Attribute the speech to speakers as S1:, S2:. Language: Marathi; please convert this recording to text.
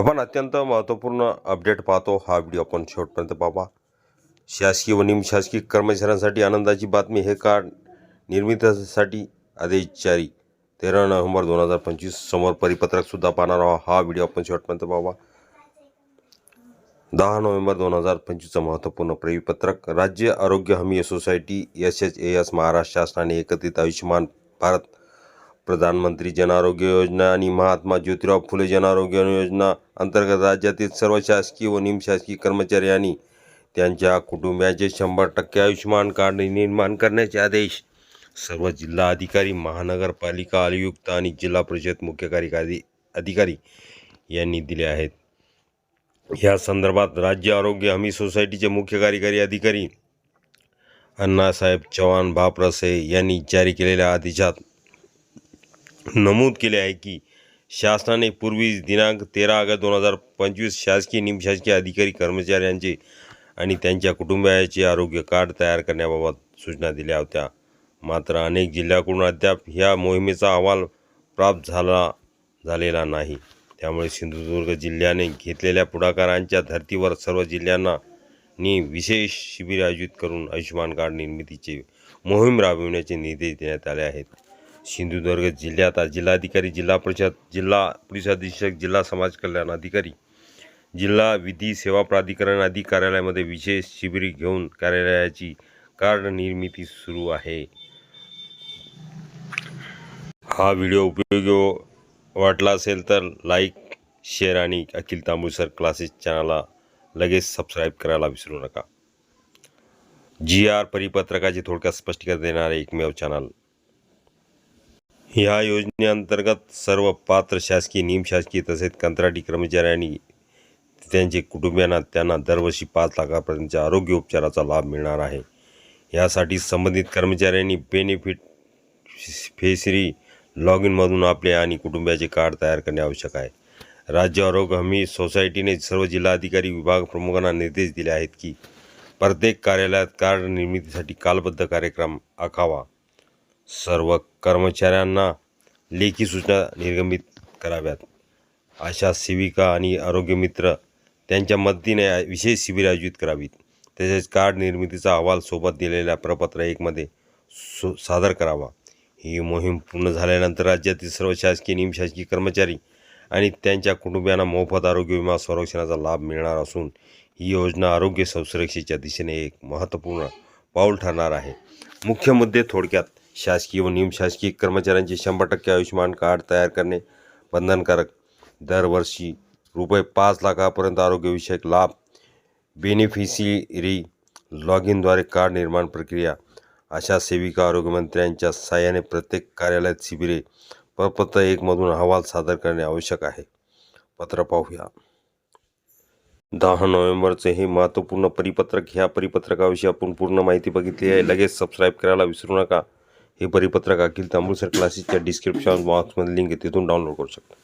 S1: आपण अत्यंत महत्त्वपूर्ण अपडेट पाहतो हा व्हिडिओ आपण शेवटपर्यंत पाहा. शासकीय व निमशासकीय कर्मचाऱ्यांसाठी आनंदाची बातमी हे कार्ड निर्मितीसाठी आदेश जारी. तेरा नोव्हेंबर दोन हजार पंचवीस समोर परिपत्रकसुद्धा पाहणार आहोत. हा व्हिडिओ आपण शेवटपर्यंत पाहा. दहा नोव्हेंबर दोन हजार पंचवीसचं महत्त्वपूर्ण परिपत्रक. राज्य आरोग्य हमी society S H A S Maharashtra शासनाने एकत्रित आयुष्यमान भारत प्रधानमंत्री जन आरोग्य योजना आणि महात्मा ज्योतिराव फुले जन आरोग्य योजना अंतर्गत राज्यातील सर्व शासकीय व निमशासकीय कर्मचारी आणि त्यांच्या कुटुंबियाचे शंभर टक्के आयुष्यमान कार्ड निर्माण करण्याचे आदेश सर्व जिल्हा अधिकारी महानगरपालिका आयुक्त आणि जिल्हा परिषद मुख्य कार्यकारी अधिकारी यांनी दिले आहेत. या संदर्भात राज्य आरोग्य हमी सोसायटीचे मुख्य कार्यकारी अधिकारी अण्णासाहेब चव्हाण भापरसे यांनी जारी केलेल्या आदेशात नमूद केले आहे की शासनाने पूर्वी दिनांक तेरा ऑगस्ट दोन हजार पंचवीस शासकीय निमशासकीय अधिकारी कर्मचाऱ्यांचे आणि त्यांच्या कुटुंबियाचे आरोग्य कार्ड तयार करण्याबाबत सूचना दिल्या होत्या. मात्र अनेक जिल्ह्याकडून अद्याप ह्या मोहिमेचा अहवाल प्राप्त झाला झालेला नाही. त्यामुळे सिंधुदुर्ग जिल्ह्याने घेतलेल्या पुढाकारांच्या धर्तीवर सर्व जिल्ह्यांना नी विशेष शिबिर आयोजित करून आयुष्यमान कार्ड निर्मितीचे मोहीम राबविण्याचे निर्देश देण्यात आले आहेत. सिंधुदुर्ग जिल्ह्यात आज जिल्हाधिकारी जिल्हा परिषद जिल्हा पोलीस अधीक्षक जिल्हा समाज कल्याण अधिकारी जिल्हा विधी सेवा प्राधिकरण आदी कार्यालयामध्ये विशेष शिबिर घेऊन कार्यालयाची कार्ड निर्मिती सुरू आहे. हा व्हिडिओ उपयोगी वाटला असेल तर लाईक शेअर आणि अखिल तांबूसर क्लासेस चॅनलला लगेच सबस्क्राईब करायला विसरू नका. जी आर परिपत्रकाचे थोडक्यात स्पष्टीकरण देणारे एकमेव चॅनल या योजनेअंतर्गत सर्व पात्र शासकीय निमशासकीय तसेच कंत्राटी कर्मचाऱ्यांनी त्यांचे कुटुंबियांना त्यांना दरवर्षी पाच लाखापर्यंतच्या आरोग्य उपचाराचा लाभ मिळणार आहे. यासाठी संबंधित कर्मचाऱ्यांनी बेनिफिट फेसरी लॉग इनमधून आपले आणि कुटुंबियाचे कार्ड तयार करणे आवश्यक आहे. राज्य आरोग्य हमी सोसायटीने सर्व जिल्हाधिकारी विभाग प्रमुखांना निर्देश दिले आहेत की प्रत्येक कार्यालयात कार्ड निर्मितीसाठी कालबद्ध कार्यक्रम आखावा. सर्व कर्मचाऱ्यांना लेखी सूचना निर्गमित कराव्यात. आशा सेविका आणि आरोग्यमित्र त्यांच्या मदतीने विशेष शिबिर आयोजित करावीत. तसेच कार्ड निर्मितीचा अहवाल सोबत दिलेल्या प्रपत्र एकमध्ये सो सादर करावा. ही मोहीम पूर्ण झाल्यानंतर राज्यातील सर्व शासकीय निमशासकीय कर्मचारी आणि त्यांच्या कुटुंबियांना मोफत आरोग्य विमा संरक्षणाचा लाभ मिळणार असून ही योजना आरोग्य संरक्षेच्या दिशेने एक महत्त्वपूर्ण पाऊल ठरणार आहे. मुख्य मुद्दे थोडक्यात शासकीय व निमशासकीय कर्मचाऱ्यांचे शंभर टक्के आयुष्यमान कार्ड तयार करणे बंधनकारक. दरवर्षी रुपये पाच लाखापर्यंत आरोग्यविषयक लाभ बेनिफिशियरी लॉग इनद्वारे कार्ड निर्माण प्रक्रिया अशा सेविका आरोग्यमंत्र्यांच्या सहाय्याने प्रत्येक कार्यालयात शिबिरे प्रपत्र एकमधून अहवाल सादर करणे आवश्यक आहे. पत्र पाहूया. दहा नोव्हेंबरचे हे महत्त्वपूर्ण परिपत्रक ह्या परिपत्रकाविषयी आपण पूर्ण माहिती बघितली आहे. लगेच सबस्क्राईब करायला विसरू नका. हे परिपत्रक अखिल तांबूसर क्लासेसच्या डिस्क्रिप्शन बॉक्समध्ये लिंक आहे तिथून डाउनलोड करू शकता.